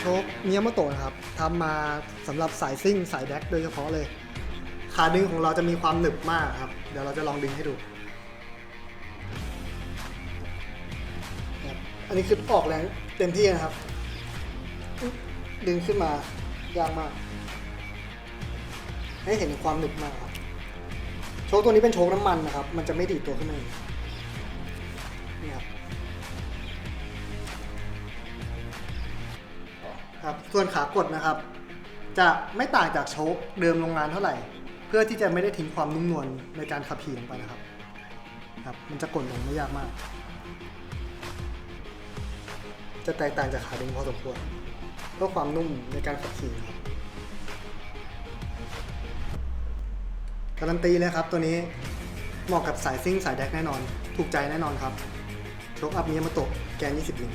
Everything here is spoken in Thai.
โชคเมียมาโตนะครับทำมาสำหรับสายซิ่งสายแบ็กโดยเฉพาะเลย ขาดึงของเราจะมีความหนึบมากครับ เดี๋ยวเราจะลองดึงให้ดู อันนี้คือออกแรงเต็มที่นะครับ ดึงขึ้นมายากมาก ให้เห็นความหนึบมากครับโชคตัวนี้เป็นโชคน้ำมันนะครับ มันจะไม่ดีดตัวขึ้นมาเนี่ยครับ ครับส่วนขากดนะครับ จะไม่ต่างจากโชคเดิมโรงงานเท่าไหร่ เพื่อที่จะไม่ได้ทิ้งความนุ่มนวลในการขับขี่ลงไปนะครับครับ มันจะกดลงไม่ยากมาก จะแตกต่างจากขาดึงพอสมควรเพื่อความนุ่มในการขับขี่ครับการันตีเลยครับตัวนี้เหมาะกับสายซิ่งสายแดกแน่นอน ถูกใจแน่นอนครับ โชคอัพมิยมาโตะแกน 20ลิง